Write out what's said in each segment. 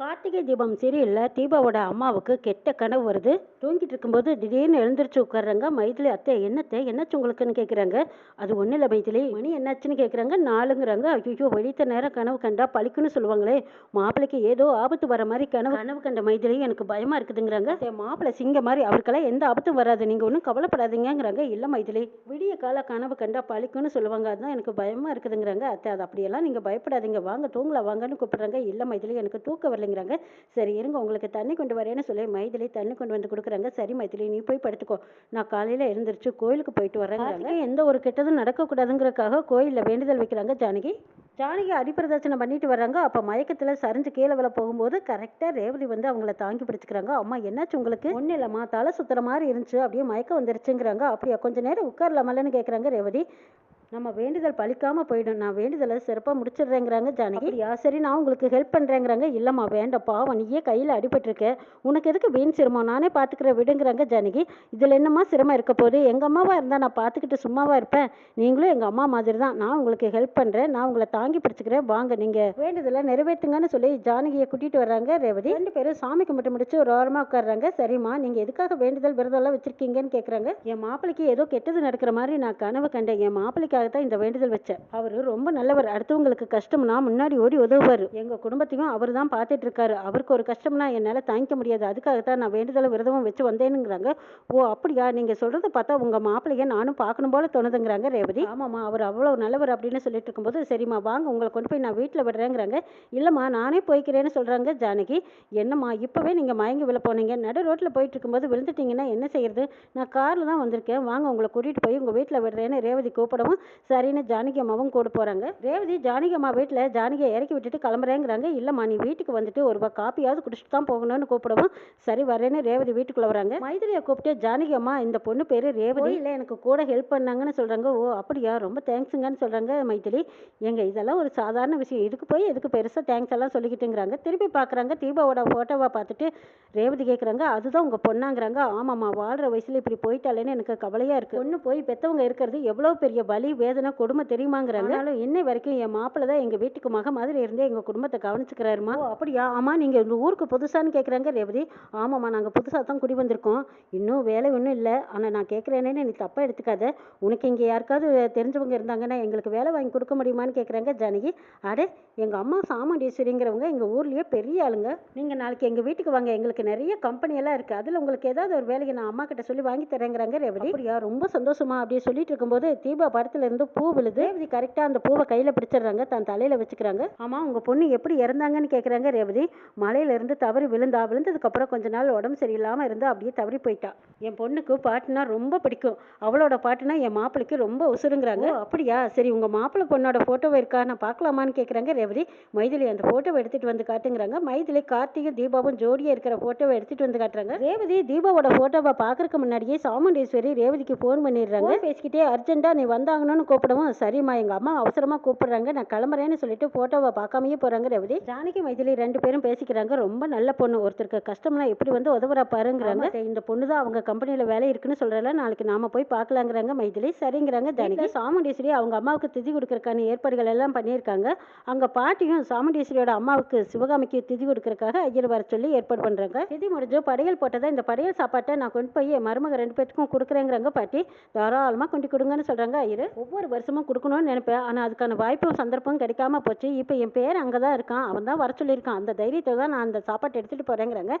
கார்த்திகை தீபம் சீரியலில் தீபாவோட அம்மாவுக்கு கெட்ட கனவு வருது. தூங்கிட்டு இருக்கும்போது திடீர்னு எழுந்திரிச்சு உட்காடுறாங்க மைதிலி அத்தை என்னத்தை என்னாச்சு உங்களுக்குன்னு கேட்குறாங்க அது ஒன்றும் இல்லை மைதிலி. மணி என்னாச்சுன்னு கேட்குறாங்க நாலுங்கிறாங்க ஐயோ வெடித்த நேரம் கனவு கண்டா பழிக்குன்னு சொல்லுவாங்களே. மாப்பிள்ளைக்கு ஏதோ ஆபத்து வர மாதிரி கனவு கனவு கண்ட மைதிலி எனக்கு பயமா இருக்குதுங்கிறாங்க. மாப்பிள்ளை சிங்க மாதிரி அவருக்கெல்லாம் எந்த ஆபத்தும் வராது. நீங்கள் ஒன்றும் கவலைப்படாதீங்கங்கிறாங்க. இல்லை மைதிலி. விடிய கால கனவு கண்டா பழிக்குன்னு சொல்லுவாங்க. அதுதான் எனக்கு பயமா இருக்குதுங்கிறாங்க. அத்தை அது அப்படியெல்லாம் நீங்கள் பயப்படாதீங்க. வாங்க தூங்கலாம். வாங்கன்னு கூப்பிடுறாங்க. இல்லை மைதிலி எனக்கு தூக்கம் வரலைங்கிறாங்க சரி இருங்க உங்களுக்கு தண்ணி கொண்டு வரேன்னு சொல்லி மைதிலி தண்ணி கொண்டு வந்து கொடுக்குறாங்க. சரி மைதிலி நீ போய் படுத்துக்கோ. நான் காலையில் எழுந்திரிச்சு கோயிலுக்கு போயிட்டு வரேங்கிறாங்க எந்த ஒரு கெட்டதும் நடக்கக்கூடாதுங்கிறதுக்காக கோயிலில் வேண்டுதல் வைக்கிறாங்க ஜானகி. ஜானகி அடிப்பிரதட்சணை பண்ணிட்டு வர்றாங்க. அப்போ மயக்கத்தில் சரிஞ்சு கீழே விழ போகும்போது கரெக்டாக ரேவதி வந்து அவங்கள தாங்கி பிடிச்சிக்கிறாங்க. அம்மா என்னாச்சு உங்களுக்கு? ஒன்றும் இல்லைம்மா தலை சுத்துற மாதிரி இருந்துச்சு. அப்படியே மயக்கம் வந்துருச்சுங்கிறாங்க. அப்படியா கொஞ்ச நேரம் உட்காரலாமல்லன்னு கேட்குறாங்க ரேவதி. நம்ம வேண்டுதல் பழிக்காம போயிடும் நான் வேண்டுதலை சிறப்பாக முடிச்சிடுறேங்கிறாங்க ஜானகி. அப்படியா? சரி நான் உங்களுக்கு ஹெல்ப் பண்ணுறேங்கிறாங்க இல்லைம்மா வேண்டாம். பாவம் நீயே கையில் அடிபட்டிருக்க. உனக்கு எதுக்கு வீண் சிரமம்? நானே பார்த்துக்கிறேன் விடுங்கிறாங்க ஜானகி. இதில் என்னம்மா சிரமம் இருக்க போகுது? எங்கள் அம்மாவாக இருந்தால் நான் பார்த்துக்கிட்டு சும்மாவா இருப்பேன். நீங்களும் எங்கள் அம்மா மாதிரி தான் நான் உங்களுக்கு ஹெல்ப் பண்ணுறேன் நான் உங்களை தாங்கி பிடிச்சிக்கிறேன். வாங்க நீங்கள் வேண்டுதலை நிறைவேற்றுங்கன்னு சொல்லி ஜானகியை கூட்டிகிட்டு வர்றாங்க ரேவதி. ரெண்டு பேரும் சாமி கும்பிட்டு முடிச்சு ஒரு ஓரமாக உட்காடுறாங்க சரிம்மா நீங்கள் எதுக்காக வேண்டுதல் விரதம்லாம் வச்சிருக்கீங்கன்னு கேட்குறாங்க என் மாப்பிளைக்கு ஏதோ கெட்டது நடக்கிற மாதிரி நான் கனவு கண்டேன். என் அவருக்காக தான் இந்த வேண்டுதல் வச்சேன். அவர் ரொம்ப நல்லவர். அடுத்தவங்களுக்கு கஷ்டம்னா முன்னாடி ஓடி உதவுவார். எங்கள் குடும்பத்தையும் அவர் தான் பார்த்துட்டு இருக்காரு அவருக்கு ஒரு கஷ்டம்னா என்னால் தாங்கிக்க முடியாது. அதுக்காக தான் நான் வேண்டுதலும் விரதமும் வச்சு வந்தேனுங்கிறாங்க ஓ அப்படியா? நீங்கள் சொல்கிறத பார்த்தா உங்கள் மாப்பிள்ளைய நானும் பார்க்கணும் போல தோணுதுங்கிறாங்க ரேவதி. ஆமாம்மா அவர் அவ்வளோ நல்லவர் அப்படின்னு சொல்லிட்டு இருக்கும்போது சரிம்மா வாங்க உங்களை கொண்டு போய் நான் வீட்டில் விடுறேங்கிறாங்க. இல்லைம்மா நானே போய்க்கிறேன்னு சொல்கிறாங்க ஜானகி. என்னம்மா இப்போவே நீங்கள் மயங்கி விழ போனீங்க. நடு ரோட்டில் போயிட்டு இருக்கும்போது விழுந்துட்டீங்கன்னா என்ன செய்யறது? நான் காரில் தான் வந்திருக்கேன். வாங்க உங்களை கூட்டிகிட்டு போய் உங்கள் வீட்டில் விடுறேன்னு ரேவதி கூப்பிடவும் சரின்னு ஜானகி அம்மாவும் கூட போகிறாங்க ரேவதி ஜானகி அம்மா வீட்டில் ஜானகியை இறக்கி விட்டுட்டு கிளம்புறேங்கிறாங்க. இல்லைம்மா நீ வீட்டுக்கு வந்துட்டு ஒரு ரூபா காப்பியாவது குடிச்சிட்டு தான் போகணும்னு கூப்பிடவும் சரி வரேன்னு ரேவதி வீட்டுக்குள்ள வராங்க. மைதிலியை கூப்பிட்டு ஜானகி அம்மா இந்த பொண்ணு பேர் ரேவதி. இல்லை எனக்கு கூட ஹெல்ப் பண்ணாங்கன்னு சொல்கிறாங்க ஓ அப்படியா? ரொம்ப தேங்க்ஸுங்கன்னு சொல்கிறாங்க மைதிலி. எங்க இதெல்லாம் ஒரு சாதாரண விஷயம். இதுக்கு போய் எதுக்கு பெருசாக தேங்க்ஸ் எல்லாம் சொல்லிக்கிட்டுங்கிறாங்க. திருப்பி பார்க்குறாங்க தீபாவோட ஃபோட்டோவை பார்த்துட்டு ரேவதி கேட்குறாங்க அதுதான் உங்கள் பொண்ணாங்கிறாங்க. ஆமாம்மா வாழ்கிற வயசில் இப்படி போயிட்டாலேன்னு எனக்கு கவலையாக இருக்குது பொண்ணு போய் பெற்றவங்க இருக்கிறது எவ்வளோ பெரிய வலி வேதனை கொடுமை தெரியுமாங்கிறாங்க. ஆனாலும் இன்னை வரைக்கும் என் மாப்பிள்ளை தான் எங்கள் வீட்டுக்கு மக மாதிரி இருந்து எங்கள் குடும்பத்தை கவனிச்சுக்கிறாருமா? அப்படியா? ஆமாம் நீங்கள் இந்த ஊருக்கு புதுசான்னு கேட்குறாங்க ரேவதி. ஆமாம்மா நாங்கள் புதுசாக தான் குடி வந்திருக்கோம். இன்னும் வேலை ஒன்றும் இல்லை. ஆனால் நான் கேட்குறேனே நீ தப்பாக எடுத்துக்காத. உனக்கு இங்கே யாருக்காவது தெரிஞ்சவங்க இருந்தாங்கன்னா எங்களுக்கு வேலை வாங்கி கொடுக்க முடியுமான்னு கேட்குறாங்க ஜானகி. அடே எங்கள் அம்மா சாமுண்டீஸ்வரிங்கிறவங்க எங்கள் ஊர்லேயே பெரிய ஆளுங்க. நீங்கள் நாளைக்கு எங்கள் வீட்டுக்கு வாங்க. எங்களுக்கு நிறைய கம்பெனி எல்லாம் இருக்குது அதில் உங்களுக்கு ஏதாவது ஒரு வேலையை நான் அம்மா கிட்ட சொல்லி வாங்கி தரேங்கிறாங்க ரேவதி. அப்படியா? ரொம்ப சந்தோஷமா அப்படி சொல்லிட்டு இருக்கும்போது தீபா படத்துல இருந்து பூ விழுது. ரேவதி கரெக்டாக அந்த பூவை கையில் பிடிச்சிடுறாங்க. தன் தலையில் வச்சுக்கிறாங்க. ஆமாம் உங்கள் பொண்ணு எப்படி இறந்தாங்கன்னு கேட்குறாங்க ரேவதி. மலையில இருந்து தவறி விழுந்தா. விழுந்ததுக்கப்புறம் கொஞ்ச நாள் உடம்பு சரியில்லாமல் இருந்து அப்படியே தவறி போயிட்டா. என் பொண்ணுக்கு பாட்டுனா ரொம்ப பிடிக்கும். அவளோட பாட்டுனா என் மாப்பிளைக்கு ரொம்ப உசுருங்கிறாங்க. "ஓ, அப்படியா? சரி உங்கள் மாப்பிள்ளை பொண்ணோட ஃபோட்டோவை இருக்கா? நான் பார்க்கலாமான்னு கேட்குறாங்க ரேவதி. மைதிலி அந்த ஃபோட்டோவை எடுத்துகிட்டு வந்து காட்டுங்கிறாங்க. மைதிலி கார்த்திகும் தீபாவும் ஜோடியாக இருக்கிற ஃபோட்டோவை எடுத்துகிட்டு வந்து காட்டுறாங்க. ரேவதி தீபாவோட ஃபோட்டோவை பார்க்கறதுக்கு முன்னாடியே சாமுண்டீஸ்வரி ரேவதிக்கு ஃபோன் பண்ணிடுறாங்க. பேசிக்கிட்டே அர்ஜென்ட்டாக நீ வந்தாங்கன்னு கூப்பிடவும் சரிம்மா எங்கள் அம்மா அவசரமாக கூப்பிடுறாங்க. நான் கிளம்புறேன்னு சொல்லிட்டு ஃபோட்டோவை பார்க்காமயே போகிறாங்க ரேவதி ஜானகி மைதிலி ரெண்டு பேரும் பேசிக்கிறாங்க. ரொம்ப நல்ல பொண்ணு. ஒருத்தருக்கு கஷ்டம்லாம் எப்படி வந்து உதவுறா பாருங்கிறாங்க. இந்த பொண்ணு தான் அவங்க கம்பெனியில் வேலை இருக்குன்னு சொல்கிறல நாளைக்கு நாம போய் பார்க்கலாங்கிறாங்க மைதிலி. சரிங்கிறாங்க ஜானகி. சாமுண்டீஸ்வரி அவங்க அம்மாவுக்கு திதி கொடுக்கறக்கான ஏற்பாடுகள் எல்லாம் பண்ணியிருக்காங்க. அங்கே பாட்டியும் சாமுண்டீஸ்வரியோட அம்மாவுக்கு சிவகாமிக்கு திதி கொடுக்கறக்காக ஐயர் வர சொல்லி ஏற்பாடு பண்ணுறாங்க திதி முடிஞ்சு படையல் போட்டதை இந்த படையல் சாப்பாட்டை நான் கொண்டு போய் மருமக ரெண்டு பேத்துக்கும் கொடுக்குறேங்கிறாங்க பாட்டி. தாராளமாக கொண்டு கொடுங்கன்னு சொல்கிறாங்க ஐயர். ஒவ்வொரு வருஷமும் கொடுக்கணும்னு நினைப்பேன். ஆனால் அதுக்கான வாய்ப்பும் சந்தர்ப்பம் கிடைக்காம போச்சு. இப்போ என் பேர் அங்கே தான் இருக்கான். அவன் தான் வர சொல்லியிருக்கான். அந்த தைரியத்தில் தான் நான் அந்த சாப்பாட்டை எடுத்துகிட்டு போகிறேங்கிறாங்க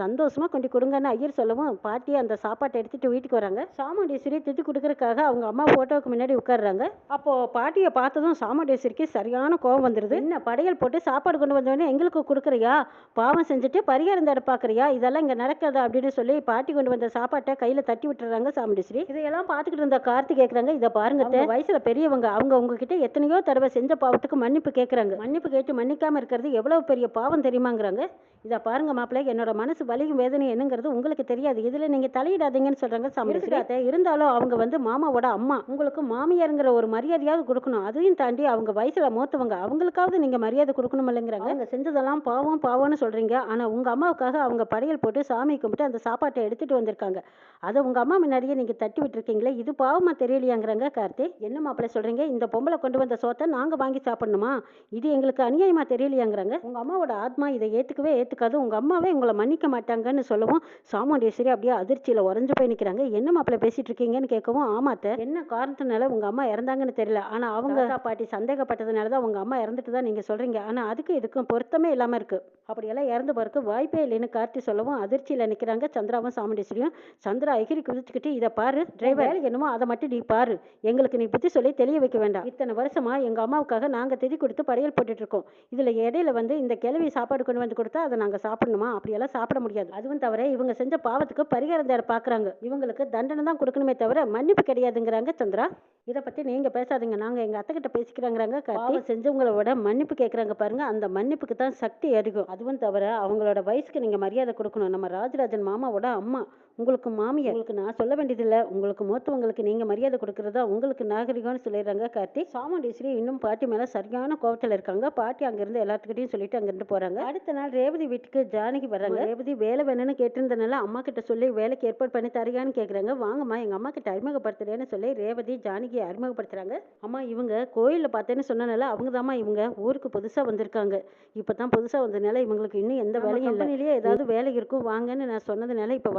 சந்தோஷமாக கொண்டு கொடுங்கன்னு ஐயர் சொல்லவும் பாட்டி அந்த சாப்பாட்டை எடுத்துகிட்டு வீட்டுக்கு வராங்க. சாமுண்டீஸ்வரி திட்டு கொடுக்கறதுக்காக அவங்க அம்மா ஃபோட்டோவுக்கு முன்னாடி உட்காடுறாங்க அப்போது பாட்டியை பார்த்ததும் சாமுண்டீஸ்வரிக்கு சரியான கோவம் வந்துடுது என்ன படையல் போட்டு சாப்பாடு கொண்டு வந்தவொடனே எங்களுக்கு கொடுக்குறியா? பாவம் செஞ்சுட்டு பரிகாரம் தட பார்க்குறியா இதெல்லாம் இங்கே நடக்கிறதா அப்படின்னு சொல்லி பாட்டி கொண்டு வந்த சாப்பாட்டை கையில் தட்டி விட்டுறாங்க சாமுண்டீஸ்வரி. இதையெல்லாம் பார்த்துக்கிட்டு இருந்த கார்த்தி கேட்குறாங்க இதை பாருங்க வயசுல பெரியவங்க அவங்க உங்ககிட்ட எத்தனையோ தடவை செஞ்ச பாவத்துக்கு மன்னிப்பு கேட்குறாங்க மன்னிப்பு கேட்டு மன்னிக்காம இருக்கிறது எவ்வளவு பெரிய பாவம் தெரியுமாங்கிறாங்க. இதை பாருங்க மாப்பிள்ளை என்னோட மனசு வலியும் வேதனையும் என்னங்கிறது உங்களுக்கு தெரியாது. இதுல நீங்க தலையிடாதீங்கன்னு சொல்றாங்க சாமுண்டீஸ்வரி அத்தை, இருந்தாலும் அவங்க வந்து மாமாவோட அம்மா. உங்களுக்கு மாமியாருங்கிற ஒரு மரியாதையாவது கொடுக்கணும். அதையும் தாண்டி அவங்க வயசுல மூத்தவங்க அவங்களுக்காவது நீங்க மரியாதை கொடுக்கணும் இல்லைங்கிறாங்க. அவங்க செஞ்சதெல்லாம் பாவம் பாவம்னு சொல்றீங்க. ஆனா உங்க அம்மாவுக்காக அவங்க படையல் போட்டு சாமி கும்பிட்டு அந்த சாப்பாட்டை எடுத்துட்டு வந்திருக்காங்க. அதை உங்க அம்மா முன்னாடியே நீங்க தட்டி விட்டுருக்கீங்களே இது பாவமா தெரியலையாங்கிறாங்க கார்த்தி. என்ன மாப்பிள்ளை சொல்கிறீங்க இந்த பொம்பளை கொண்டு வந்த சோத்தை நாங்கள் வாங்கி சாப்பிடணுமா? இது எங்களுக்கு அநியாயமாக தெரியலையாங்கிறாங்க. உங்கள் அம்மாவோட ஆத்மா இதை ஏற்றுக்கவே ஏற்றுக்காது உங்கள் அம்மாவே உங்களை மன்னிக்க மாட்டாங்கன்னு சொல்லவும் சாமுண்டேஸ்வரி அப்படியே அதிர்ச்சியில் உறைஞ்சு போய் நிற்கிறாங்க என்ன மாப்பிள்ளை பேசிட்டு இருக்கீங்கன்னு கேட்கவும் ஆமாத்த என்ன காரணத்தினால உங்கள் அம்மா இறந்தாங்கன்னு தெரியல. ஆனால் அவங்க பாட்டி சந்தேகப்பட்டதுனால தான் உங்கள் அம்மா இறந்துட்டு தான் நீங்கள் சொல்கிறீங்க ஆனால் அதுக்கு இதுக்கும் பொருத்தமே இல்லாமல் இருக்குது அப்படியெல்லாம் இறந்து போறதுக்கு வாய்ப்பே இல்லைன்னு கார்த்தி சொல்லவும் அதிர்ச்சியில் நிற்கிறாங்க சந்திராவும் சாமுண்டேஸ்வரியும். சந்திரா எகிரி குதிச்சுக்கிட்டு இதை பாரு டிரைவர் என்னமோ அதை மட்டும் நீ பாரு. எங்களுக்கு நீ புத்தி சொல்லி தெளிய வைக்க வேண்டாம். இத்தனை வருஷமா எங்கள் அம்மாவுக்காக நாங்கள் திதி கொடுத்து படையல் போட்டுட்டு இருக்கோம். இதில் இடையில வந்து இந்த கிழவி சாப்பாடு கொண்டு வந்து கொடுத்தா அதை நாங்கள் சாப்பிடணுமா? அப்படியெல்லாம் சாப்பிட முடியாது. அதுவும் தவிர இவங்க செஞ்ச பாவத்துக்கு பரிகாரம் தேட பார்க்குறாங்க இவங்களுக்கு தண்டனை தான் கொடுக்கணுமே தவிர மன்னிப்பு கிடையாதுங்கிறாங்க சந்திரா. இதை பற்றி நீங்கள் பேசாதீங்க. நாங்கள் எங்கள் அத்தை கிட்ட பேசிக்கிறாங்கிறாங்க கார்த்தி. செஞ்சவங்களை விட மன்னிப்பு கேட்குறாங்க பாருங்க. அந்த மன்னிப்புக்கு தான் சக்தி அதிகம். அதுவும் தவிர அவங்களோட வயசுக்கு நீங்கள் மரியாதை கொடுக்கணும். நம்ம ராஜராஜன் மாமாவோட அம்மா. உங்களுக்கு மாமியார் உங்களுக்கு நான் சொல்ல வேண்டியதில்லை. உங்களுக்கு மூத்தவங்களுக்கு நீங்கள் மரியாதை கொடுக்குறதா உங்களுக்கு நாகரிகம்னு சொல்லிடுறாங்க. கார்த்தி சாமுண்டீஸ்வரி இன்னும் பாட்டி மேலே சரியான கோபத்தில் இருக்காங்க. பாட்டி அங்கேருந்து எல்லாத்துக்கிட்டையும் சொல்லிட்டு அங்கேருந்து போகிறாங்க அடுத்த நாள் ரேவதி வீட்டுக்கு ஜானகி வர்றாங்க ரேவதி வேலை வேணும்னு கேட்டிருந்தனால அம்மா கிட்ட சொல்லி வேலைக்கு ஏற்பாடு பண்ணி தரியான்னு கேட்குறாங்க வாங்கம்மா எங்கள் அம்மா கிட்ட அறிமுகப்படுத்துறேன்னு சொல்லி ரேவதி ஜானகியை அறிமுகப்படுத்துறாங்க. அம்மா இவங்க கோயிலில் பார்த்தேன்னு சொன்னனால அவங்க தாம்மா இவங்க ஊருக்கு புதுசாக வந்திருக்காங்க. இப்போ தான் புதுசாக வந்ததுனால இவங்களுக்கு இன்னும் எந்த வேலையும் இல்லை. ஏதாவது வேலை இருக்கும். வாங்கன்னு நான் சொன்னதுனால இப்போ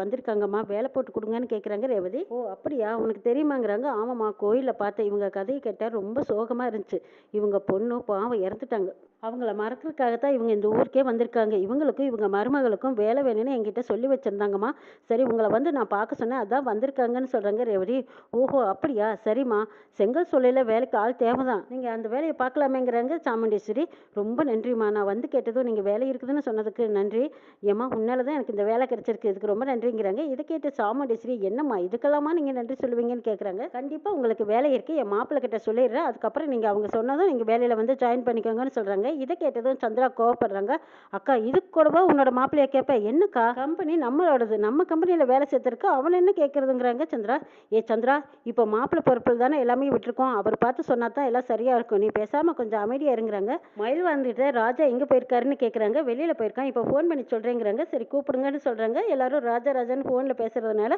வந்திருக்காங்கம்மா வேலை போட்டு கொடுங்கன்னு கேட்குறாங்க ரேவதி. ஓ அப்படியா? உனக்கு தெரியுமாங்கிறாங்க. ஆமாம்மா கோயிலில் பார்த்தேன் இவங்க கதையை கேட்டால் ரொம்ப சோகமாக இருந்துச்சு. இவங்க பொண்ணு பாவம் இறந்துட்டாங்க. அவங்கள மறக்கிறதுக்காக தான் இவங்க இந்த ஊருக்கே வந்திருக்காங்க. இவங்களுக்கும் இவங்க மருமகளுக்கும் வேலை வேணும்னு என்கிட்ட சொல்லி வச்சுருந்தாங்கம்மா. சரி உங்களை வந்து நான் பார்க்க சொன்னேன். அதான் வந்திருக்காங்கன்னு சொல்கிறாங்க ரேவதி. ஓஹோ அப்படியா? சரிம்மா. செங்கல் சூளையில் வேலைக்கு ஆள் தேவை தான் நீங்கள் அந்த வேலையை பார்க்கலாமேங்கிறாங்க சாமுண்டேஸ்வரி. ரொம்ப நன்றிம்மா. நான் வந்து கேட்டதும் நீங்கள் வேலை இருக்குதுன்னு சொன்னதுக்கு நன்றி. ஏம்மா உன்னால தான் எனக்கு இந்த வேலை கிடைச்சிருக்கு. இதுக்கு ரொம்ப நன்றிங்கிறாங்க. இதை கேட்டு சாமுண்டேஸ்வரி என்னம்மா இதுக்கெல்லாமா நீங்கள் நன்றி சொல்லுவீங்கன்னு கேட்குறாங்க கண்டிப்பாக உங்களுக்கு வேலை இருக்குது என் மாப்பிள்ளை கிட்ட சொல்லிடுறேன். அதுக்கப்புறம் நீங்கள் அவங்க சொன்னதும் நீங்கள் வேலையில் வந்து ஜாயின் பண்ணிக்கோங்கன்னு சொல்கிறாங்க இதை கேட்டதும் சந்திரா கோவப்படுறாங்க. அக்கா இது கூடவா உன்னோட மாப்பிள்ளைய கேட்பேன் என்னக்கா? கம்பெனி நம்மளோடது. நம்ம கம்பெனியில் வேலை சேர்த்துருக்கு அவன் என்ன கேட்குறதுங்கிறாங்க சந்திரா? ஏ சந்திரா இப்போ மாப்பிள்ளை பொறுப்பில் தானே எல்லாமே விட்டுருக்கோம். அவர் பார்த்து சொன்னா தான் எல்லாம் சரியாக இருக்கும். நீ பேசாமல் கொஞ்சம் அமைதியாக இருங்கிறாங்க. மயில் வந்துட்டு ராஜா எங்கே போயிருக்காருன்னு கேட்குறாங்க வெளியில் போயிருக்கான். இப்போ ஃபோன் பண்ணி சொல்கிறேங்கிறாங்க சரி கூப்பிடுங்கன்னு சொல்கிறாங்க எல்லாரும் ராஜா ராஜான்னு ஃபோனில் பேசுகிறதுனால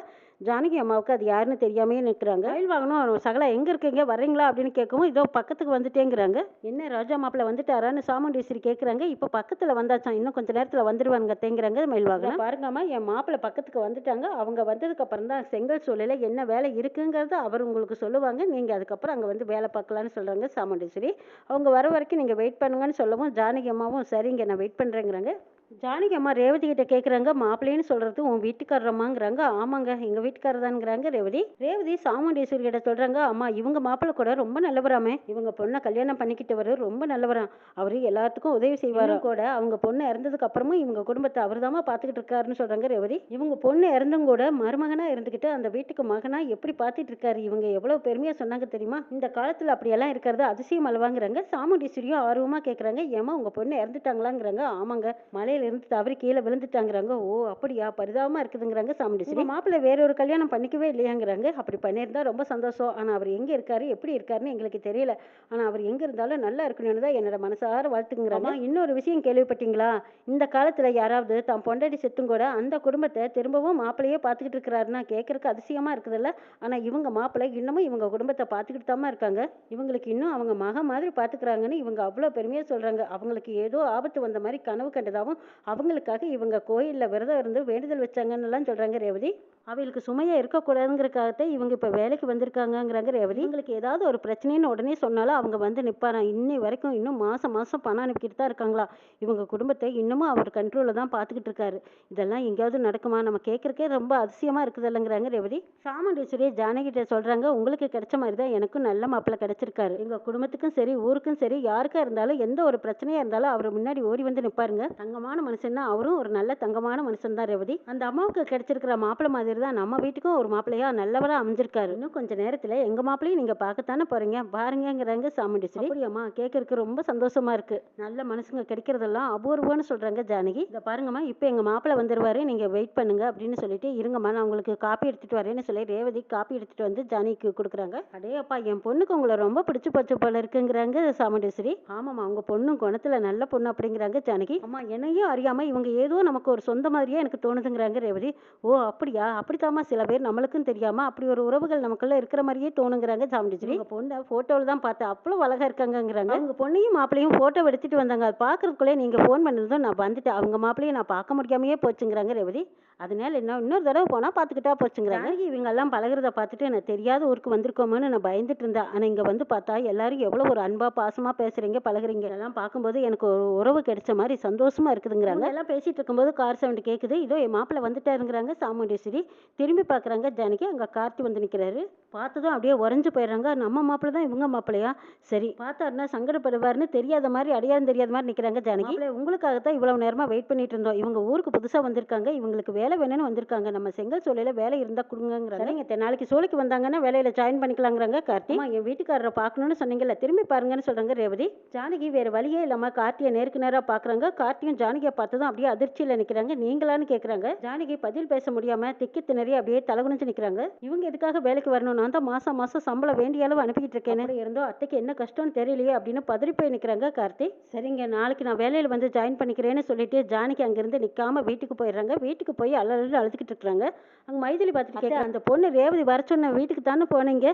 ஜானகி அம்மாவுக்கு அது யாருன்னு தெரியாமே நிற்கிறாங்க மயில் வாங்கணும். சகலா எங்கே இருக்கீங்க? வரீங்களா அப்படின்னு கேட்கவும் இதோ பக்கத்துக்கு வந்துட்டேங்கிறாங்க. என்ன? ராஜா மாப்பிள்ளை வந்துட்டாரான்னு சாமுண்டீஸ்வரி கேட்குறாங்க இப்போ பக்கத்தில் வந்தாச்சான் இன்னும் கொஞ்ச நேரத்தில் வந்துருவாங்க தேங்கிறாங்க மயில்வாகனம். பாருங்கம்மா என் மாப்பிள்ளை பக்கத்துக்கு வந்துட்டாங்க. அவங்க வந்ததுக்கு அப்புறம் தான் செங்கல் சூழல என்ன வேலை இருக்குங்கிறத அவர் உங்களுக்கு சொல்லுவாங்க. நீங்கள் அதுக்கப்புறம் அங்கே வந்து வேலை பார்க்கலான்னு சொல்கிறாங்க சாமுண்டீஸ்வரி. அவங்க வர வரைக்கும் நீங்கள் வெயிட் பண்ணுங்கன்னு சொல்லவும் ஜானகி அம்மாவும் சரிங்க நான் வெயிட் பண்ணுறேங்கிறாங்க ஜானகி அம்மா ரேவதி கிட்ட கேட்குறாங்க மாப்பிள்ளைன்னு சொல்கிறது உன் வீட்டுக்காரம்மாங்கிறாங்க ஆமாங்க எங்கள் வீட்டுக்காரதான்ங்கிறாங்க ரேவதி. ரேவதி சாமுண்டேஸ்வரி கிட்ட சொல்கிறாங்க அம்மா இவங்க மாப்பிள்ளை கூட ரொம்ப நல்லவராமே. இவங்க பொண்ணை கல்யாணம் பண்ணிக்கிட்டவர் ரொம்ப நல்லவராம். அவர் எல்லாத்துக்கும் உதவி செய்வாரு? கூட அவங்க பொண்ணு இறந்ததுக்கு அப்புறமும் இவங்க குடும்பத்தை அவர் தாமா பார்த்துக்கிட்டு இருக்காருன்னு சொல்கிறாங்க ரேவதி. இவங்க பொண்ணு இறந்தும் கூட மருமகனாக இருந்துக்கிட்டு அந்த வீட்டுக்கு மகனாக எப்படி பார்த்துட்டு இருக்காரு? இவங்க எவ்வளோ பெருமையாக சொன்னாங்க தெரியுமா? இந்த காலத்தில் அப்படியெல்லாம் இருக்கிறது அதிசயம் அல்லவாங்கிறாங்க. சாமுண்டீஸ்வரியும் ஆர்வமாக கேட்குறாங்க ஏமா உங்கள் பொண்ணு இறந்துட்டாங்களாங்கிறாங்க. ஆமாங்க மலையில இருந்து தவறி கீழே விழுந்துட்டாங்கிறாங்க. ஓ அப்படியா? பரிதாபமாக இருக்குதுங்கிறாங்க சாமுண்டீஸ்வரி. மாப்பிள்ளை வேற ஒரு கல்யாணம் பண்ணிக்கவே இல்லையாங்கிறாங்க. அப்படி பண்ணியிருந்தா ரொம்ப சந்தோஷம். ஆனால் அவர் எங்கே இருக்காரு? எப்படி இருக்காருன்னு எங்களுக்கு தெரியல. ஆனால் அவர் எங்கே இருந்தாலும் நல்லா இருக்கணும்னு தான் என்னோட மனசார வாழ்த்துங்கிறாங்க. இன்னொரு விஷயம் கேள்விப்பட்டீங்களா? இந்த காலத்தில் யாராவது தம் பொண்டாட்டி செத்தும் கூட அந்த குடும்பத்தை திரும்பவும் மாப்பிள்ளையே பார்த்துக்கிட்டு இருக்கிறாருன்னா கேட்கறக்கு அதிசயமாக இருக்குதுல்ல. ஆனால் இவங்க மாப்பிள்ளை இன்னமும் இவங்க குடும்பத்தை பார்த்துக்கிட்டு தாம்மா இருக்காங்க. இவங்களுக்கு இன்னும் அவங்க மக மாதிரி பார்த்துக்கிறாங்கன்னு இவங்க அவ்வளோ பெருமையாக சொல்கிறாங்க அவங்களுக்கு ஏதோ ஆபத்து வந்த மாதிரி கனவு கண்டதாகவும் அவங்களுக்காக இவங்க கோயிலில் விரதம் இருந்து வேண்டுதல் வச்சாங்கன்னுலாம் சொல்கிறாங்க ரேவதி. அவங்களுக்கு சுமையாக இருக்கக்கூடாதுங்கிறக்காகத்தான் இவங்க இப்போ வேலைக்கு வந்திருக்காங்கங்கிறாங்க ரேவதி. இவங்களுக்கு ஏதாவது ஒரு பிரச்சனைன்னு உடனே சொன்னாலும் அவங்க வந்து நிற்பாராம் இன்னை வரைக்கும் இன்னும் மாதம் மாதம் பணம் அனுப்பிக்கிட்டு தான் இருக்காங்களா? இவங்க குடும்பத்தை இன்னமும் அவர் கண்ட்ரோலில் தான் பார்த்துக்கிட்டு இருக்காரு. இதெல்லாம் எங்கேயாவது நடக்குமா? நம்ம கேட்குறக்கே ரொம்ப அதிசயமாக இருக்குதுல்லங்கிறாங்க ரேவதி. சாமுண்டீஸ்வரி ஜானகிட்ட சொல்கிறாங்க உங்களுக்கு கிடைச்ச மாதிரி தான் எனக்கும் நல்ல மாப்பிள்ளை கிடைச்சிருக்காரு. எங்கள் குடும்பத்துக்கும் சரி ஊருக்கும் சரி யாருக்கா இருந்தாலும் எந்த ஒரு பிரச்சனையாக இருந்தாலும் அவர் முன்னாடி ஓடி வந்து நிற்பாருங்க தங்கமான மனுஷன்னா அவரும் ஒரு நல்ல தங்கமான மனுஷன் தான் ரேவதி. அந்த அம்மாவுக்கு கிடைச்சிருக்கிற மாப்பிள்ளை மாதிரி தான் நம்ம வீட்டுக்கும் ஒரு மாப்பிள்ளையா நல்லவரா அமைஞ்சிருக்காரு. இன்னும் கொஞ்ச நேரத்தில் எங்கள் மாப்பிள்ளையும் நீங்கள் பார்க்கத்தானே போகிறீங்க பாருங்கங்கிறாங்க சாமுண்டீஸ்வரி. அப்படியாம்மா கேட்கறதுக்கு ரொம்ப சந்தோஷமா இருக்கு. நல்ல மனுஷங்க கிடைக்கிறதெல்லாம் அபூர்வம்னு சொல்கிறாங்க ஜானகி. இதை பாருங்கம்மா இப்போ எங்கள் மாப்பிள்ளை வந்துருவாரு நீங்கள் வெயிட் பண்ணுங்க அப்படின்னு சொல்லிட்டு இருங்கம்மா நான் உங்களுக்கு காப்பி எடுத்துட்டு வரேன்னு சொல்லி ரேவதி காப்பி எடுத்துட்டு வந்து ஜானகிக்கு கொடுக்குறாங்க. அடே அப்பா என் பொண்ணுக்கு உங்களை ரொம்ப பிடிச்சு போச்சு போல இருக்குங்கிறாங்க சாமுண்டீஸ்வரி. ஆமாம்மா உங்க பொண்ணு குணத்துல நல்ல பொண்ணு அப்படிங்கிறாங்க ஜானகி. அம்மா என்னையே நம்மளையும் அறியாமல் இவங்க ஏதோ நமக்கு ஒரு சொந்த மாதிரியே எனக்கு தோணுதுங்கிறாங்க ரேவதி. ஓ அப்படியா? அப்படித்தாம்மா சில பேர் நம்மளுக்கும் தெரியாமல் அப்படி ஒரு உறவுகள் நமக்குள்ள இருக்கிற மாதிரியே தோணுங்கிறாங்க சாமுண்டீஸ்வரி உங்கள் பொண்ணை ஃபோட்டோவில் தான் பார்த்தேன். அவ்வளோ அழகாக இருக்காங்கங்கிறாங்க. அவங்க பொண்ணையும் மாப்பிளையும் ஃபோட்டோ எடுத்துட்டு வந்தாங்க. அது பார்க்கறதுக்குள்ளே நீங்கள் ஃபோன் பண்ணதும் நான் வந்துட்டேன். அவங்க மாப்பிளையும் நான் பார்க்க முடியாமையே போச்சுங்கிறாங்க ரேவதி. அதனால என்ன இன்னொரு தடவை போனால் பார்த்துக்கிட்டா போச்சுங்கிறாங்க. இவங்க எல்லாம் பழகுறத பார்த்துட்டு எனக்கு தெரியாத ஊருக்கு வந்திருக்கோமோன்னு நான் பயந்துட்டு இருந்தேன். ஆனால் இங்கே வந்து பார்த்தா எல்லாரும் எவ்வளோ ஒரு அன்பா பாசமாக பேசுறீங்க பழகுறீங்க. எல்லாம் பார்க்கும்போது எனக்கு ஒரு உறவு கிடைச்ச மாதிரி சந்தோஷமா இருக்குதுங்கிறாங்க எல்லாம் பேசிட்டு இருக்கும்போது கார் சவுண்ட் கேட்குது இதோ என் மாப்பிள்ளை வந்துட்டாருங்கிறாங்க. சாமுண்டீஸ்வரி திரும்பி பார்க்குறாங்க ஜானகி. அங்கே கார்த்தி வந்து நிற்கிறாரு பார்த்ததும் அப்படியே உறைஞ்சு போயிடுறாங்க. நம்ம மாப்பிள்ளை தான் இவங்க மாப்பிள்ளையா? சரி பார்த்தாருன்னா சங்கடப்படுவார்னு தெரியாத மாதிரி அடையாளம் தெரியாத மாதிரி நிற்கிறாங்க ஜானகி. உங்களுக்காக தான் இவ்வளவு நேரமாக வெயிட் பண்ணிட்டு இருந்தோம். இவங்க ஊருக்கு புதுசாக வந்திருக்காங்க. இவங்களுக்கு வேலை வேணும்னு வந்திருக்காங்க. நம்ம செங்கல் சோலையில் வேலை இருந்தால் கொடுங்கங்கிறாங்க. சரிங்க. நாளைக்கு சோலைக்கு வந்தாங்கன்னா வேலையில் ஜாயின் பண்ணிக்கலாங்கிறாங்க கார்த்தி. என் வீட்டுக்காரரை பார்க்கணும்னு சொன்னீங்கல்ல. திரும்பி பாருங்கன்னு சொல்றாங்க ரேவதி. ஜானகி வேற வழியே இல்லாம கார்த்தியை நேருக்கு நேராக பார்க்குறாங்க கார்த்தியும் ஜானகியை பார்த்ததும் அப்படியே அதிர்ச்சியில் நிற்கிறாங்க நீங்களான்னு கேட்குறாங்க ஜானகி பதில் பேச முடியாம திக்கி திணறி அப்படியே தலகுனிஞ்சு நிற்கிறாங்க இவங்க எதுக்காக வேலைக்கு வரணும்? நான் தான் மாசம் மாசம் சம்பளம் வேண்டிய அளவு அனுப்பிக்கிட்டு இருக்கேன். இருந்தோ அத்தைக்கு என்ன கஷ்டம்னு தெரியலையே அப்படின்னு பதறி போய் நிற்கிறாங்க கார்த்தி. சரிங்க நாளைக்கு நான் வேலையில் வந்து ஜாயின் பண்ணிக்கிறேன்னு சொல்லிட்டு ஜானகி அங்கேருந்து நிற்காம வீட்டுக்கு போயிடுறாங்க. வீட்டுக்கு போய் அலறி அழுதுகிட்டு இருக்காங்க. அங்கே மைதிலி பார்த்துட்டு கேட்க அந்த பொண்ணு ரேவதி வர சொன்ன வீட்டுக்கு தானே போனீங்க?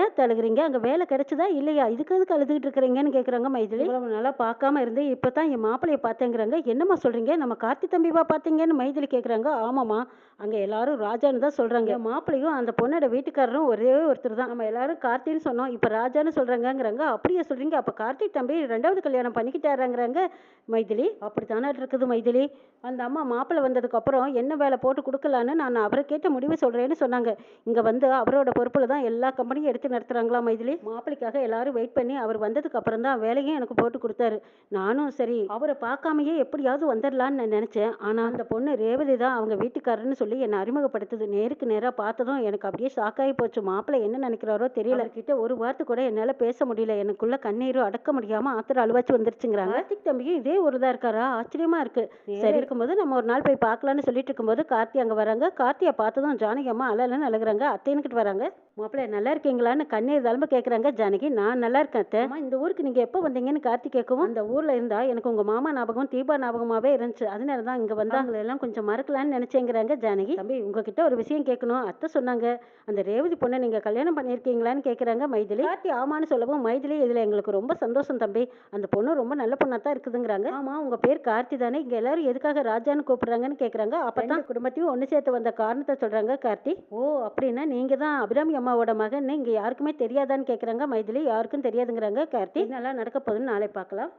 ஏன் தழுகுறீங்க? அங்கே வேலை கிடைச்சதா இல்லையா? இதுக்கு எதுக்கு அழுதுகிட்டு இருக்கிறீங்கன்னு கேட்குறாங்க மைதிலி. இவ்வளவு நாளாக பார்க்காம இருந்து இப்போ தான் என் மாப்பிளைய பார்த்தேங்கிறாங்க. என்னம்மா சொல்கிறீங்க நம்ம கார்த்தி தம்பிவா பார்த்தீங்கன்னு மைதிலி கேட்குறாங்க ஆமாம்மா. அங்கே எல்லாரும் ராஜான்னு தான் சொல்கிறாங்க மாப்பிளையும் அந்த பொண்ணோட வீட்டுக்காரரும் ஒரே ஒருத்தர் தான். நம்ம எல்லாரும் கார்த்தின்னு சொன்னோம். இப்போ ராஜான்னு சொல்கிறாங்கங்கிறாங்க அப்படியே சொல்கிறீங்க அப்போ கார்த்திக் தம்பி ரெண்டாவது கல்யாணம் பண்ணிக்கிட்டாருங்கிறாங்க மைதிலி. அப்படி தானே இருக்குது மைதிலி. அந்த அம்மா மாப்பிள்ளை வந்ததுக்கப்புறம் என்ன வேலை போட்டு கொடுக்கலான்னு நான் அவரை கேட்ட முடிவு சொல்கிறேன்னு சொன்னாங்க. இங்கே வந்து அவரோட பொறுப்பில் தான் எல்லா கம்பெனியும் எடுத்து நடத்துகிறாங்களா மைதிலி? மாப்பிள்ளைக்காக எல்லாரும் வெயிட் பண்ணி அவர் வந்ததுக்கு அப்புறம் தான் வேலையும் எனக்கு போட்டு கொடுத்தாரு. நானும் சரி. அவரை பார்க்காமையே எப்படியாவது வந்துடலான்னு நான் நினச்சேன். ஆனால் அந்த பொண்ணு ரேவதி தான் அவங்க வீட்டுக்காரன்னு சொல்லி என்னை அறிமுகப்படுத்துது. நேருக்கு நேராக பார்த்ததும் எனக்கு அப்படியே ஷாக்காகி போச்சு. மாப்பிள்ளை என்ன நினைக்கிறாரோ தெரியல. கிட்ட ஒரு வார்த்தை கூட என்னால் பேச முடியல. எனக்குள்ள கண்ணீரும் அடக்க முடியாமல் ஆத்திர அழுவாச்சு வந்துருச்சுங்கிறாங்க. கார்த்திக் தம்பியும் இதே ஒரு தான் இருக்காரா? ஆச்சரியமா இருக்கு. சரி இருக்கும்போது நம்ம ஒரு நாள் போய் பார்க்கலான்னு சொல்லிட்டு இருக்கும்போது கார்த்தி அங்கே வராங்க. கார்த்தியை பார்த்ததும் ஜானகி அம்மா அழலன்னு அழுகுறாங்க. அத்தையனுக்கிட்டு வராங்க. மாப்பிள்ளை நல்லா இருக்கீங்களான்னு கண்ணீர் தளம்ப கேட்குறாங்க ஜானகி. நான் நல்லா இருக்கேன் இந்த ஊருக்கு நீங்கள் எப்போ வந்தீங்கன்னு கார்த்தி கேட்கவும் அந்த ஊரில் இருந்தா எனக்கு உங்கள் மாமா ஞாபகம் தீபா ஞாபகமாகவே இருந்துச்சு. அதனால தான் இங்கே வந்து அவங்களை எல்லாம் கொஞ்சம் மறக்கலான்னு நினச்சேங்கிறாங்க ஜானகி. தம்பி உங்ககிட்ட ஒரு விஷயம் கேட்கணும். அத்தை சொன்னாங்க. அந்த ரேவதி பொண்ணை நீங்கள் கல்யாணம் பண்ணியிருக்கீங்களான்னு கேட்குறாங்க மைதிலி. கார்த்தி ஆமான்னு சொல்லவும் மைதிலி இதில் எங்களுக்கு ரொம்ப சந்தோஷம் தம்பி. அந்த பொண்ணு ரொம்ப நல்ல பொண்ணாக தான் இருக்குதுங்கிறாங்க. ஆமாம் உங்கள் பேர் கார்த்தி தானே. இங்கே எல்லாரும் எதுக்காக ராஜான்னு கூப்பிடுறாங்கன்னு கேட்குறாங்க. அப்போ தான் குடும்பத்தையும் ஒன்று சேர்த்து வந்த காரணத்தை சொல்கிறாங்க கார்த்தி. ஓ அப்படின்னா நீங்கள் தான் அபிராமி அம்மாவோட மகன் இங்கே யாருக்குமே தெரியாதான்னு கேட்குறாங்க மைதிலி. யாருக்கும் தெரியாதுங்கிறாங்க கார்த்தி. நல்லா நடக்க போகுதுன்னு நாளை பார்க்கலாம்.